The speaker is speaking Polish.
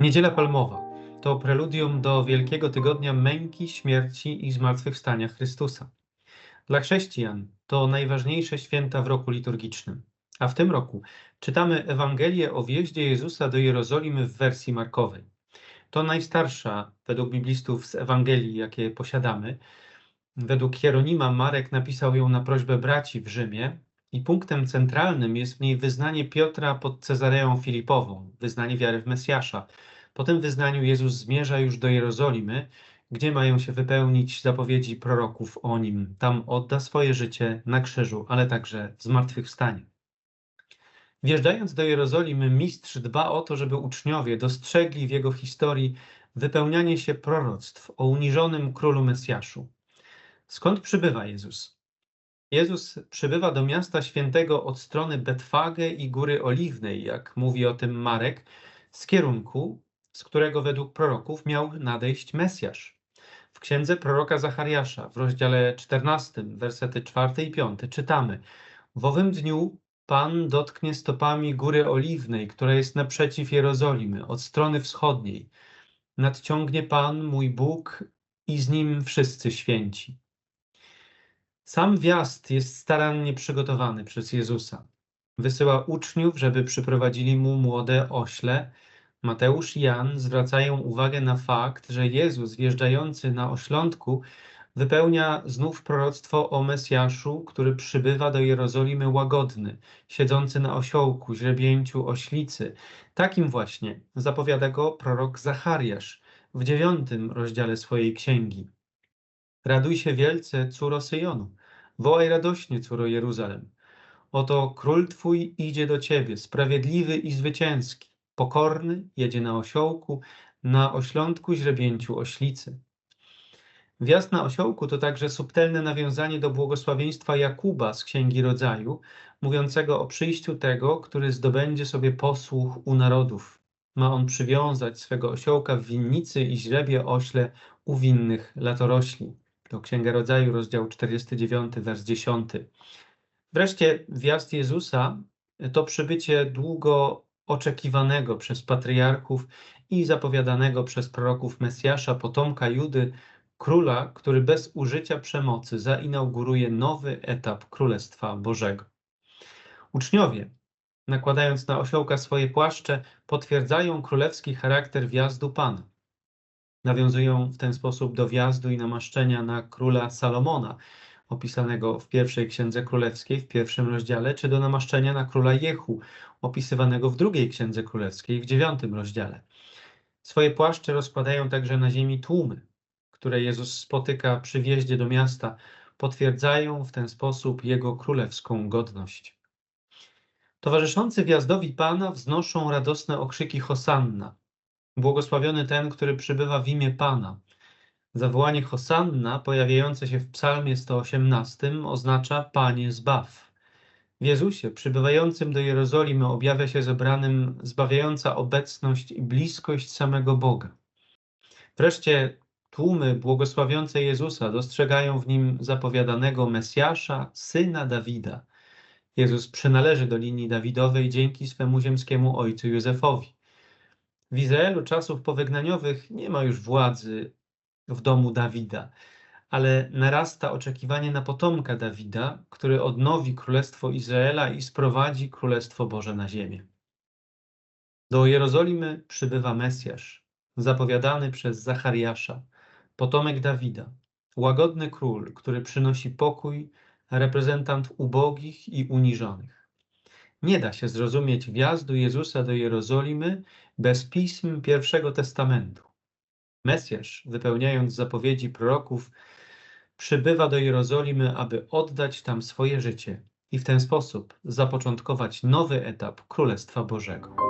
Niedziela Palmowa to preludium do Wielkiego Tygodnia Męki, Śmierci i Zmartwychwstania Chrystusa. Dla chrześcijan to najważniejsze święta w roku liturgicznym. A w tym roku czytamy Ewangelię o wjeździe Jezusa do Jerozolimy w wersji markowej. To najstarsza według biblistów z Ewangelii, jakie posiadamy. Według Hieronima Marek napisał ją na prośbę braci w Rzymie i punktem centralnym jest w niej wyznanie Piotra pod Cezareą Filipową, wyznanie wiary w Mesjasza. Po tym wyznaniu Jezus zmierza już do Jerozolimy, gdzie mają się wypełnić zapowiedzi proroków o nim. Tam odda swoje życie na krzyżu, ale także w zmartwychwstaniu. Wjeżdżając do Jerozolimy, mistrz dba o to, żeby uczniowie dostrzegli w jego historii wypełnianie się proroctw o uniżonym królu Mesjaszu. Skąd przybywa Jezus? Jezus przybywa do miasta świętego od strony Betwagę i Góry Oliwnej, jak mówi o tym Marek, z kierunku, z którego według proroków miał nadejść Mesjasz. W księdze proroka Zachariasza w rozdziale 14, wersety 4 i 5 czytamy: W owym dniu Pan dotknie stopami Góry Oliwnej, która jest naprzeciw Jerozolimy, od strony wschodniej. Nadciągnie Pan, mój Bóg, i z nim wszyscy święci. Sam wjazd jest starannie przygotowany przez Jezusa. Wysyła uczniów, żeby przyprowadzili mu młode ośle. Mateusz i Jan zwracają uwagę na fakt, że Jezus wjeżdżający na oślątku wypełnia znów proroctwo o Mesjaszu, który przybywa do Jerozolimy łagodny, siedzący na osiołku, źrebięciu oślicy. Takim właśnie zapowiada go prorok Zachariasz w dziewiątym rozdziale swojej księgi. Raduj się wielce, córo Syjonu, wołaj radośnie, córo Jeruzalem. Oto król twój idzie do ciebie, sprawiedliwy i zwycięski, pokorny, jedzie na osiołku, na oślątku źrebięciu oślicy. Wjazd na osiołku to także subtelne nawiązanie do błogosławieństwa Jakuba z Księgi Rodzaju, mówiącego o przyjściu tego, który zdobędzie sobie posłuch u narodów. Ma on przywiązać swego osiołka w winnicy i źrebie ośle u winnych latorośli. To Księga Rodzaju, rozdział 49, wers 10. Wreszcie wjazd Jezusa to przybycie długo oczekiwanego przez patriarchów i zapowiadanego przez proroków Mesjasza, potomka Judy, króla, który bez użycia przemocy zainauguruje nowy etap Królestwa Bożego. Uczniowie, nakładając na osiołka swoje płaszcze, potwierdzają królewski charakter wjazdu Pana. Nawiązują w ten sposób do wjazdu i namaszczenia na króla Salomona, opisanego w pierwszej księdze królewskiej, w pierwszym rozdziale, czy do namaszczenia na króla Jehu, opisywanego w drugiej księdze królewskiej, w dziewiątym rozdziale. Swoje płaszcze rozkładają także na ziemi tłumy, które Jezus spotyka przy wjeździe do miasta, potwierdzają w ten sposób jego królewską godność. Towarzyszący wjazdowi Pana wznoszą radosne okrzyki Hosanna. Błogosławiony ten, który przybywa w imię Pana. Zawołanie Hosanna, pojawiające się w psalmie 118, oznacza Panie zbaw. W Jezusie, przybywającym do Jerozolimy, objawia się zebranym zbawiająca obecność i bliskość samego Boga. Wreszcie Tłumy błogosławiące Jezusa dostrzegają w nim zapowiadanego Mesjasza, syna Dawida. Jezus przynależy do linii Dawidowej dzięki swemu ziemskiemu ojcu Józefowi. W Izraelu czasów powygnaniowych nie ma już władzy w domu Dawida, ale narasta oczekiwanie na potomka Dawida, który odnowi królestwo Izraela i sprowadzi królestwo Boże na ziemię. Do Jerozolimy przybywa Mesjasz, zapowiadany przez Zachariasza potomek Dawida, łagodny król, który przynosi pokój, reprezentant ubogich i uniżonych. Nie da się zrozumieć wjazdu Jezusa do Jerozolimy bez pism Pierwszego Testamentu. Mesjasz, wypełniając zapowiedzi proroków, przybywa do Jerozolimy, aby oddać tam swoje życie i w ten sposób zapoczątkować nowy etap Królestwa Bożego.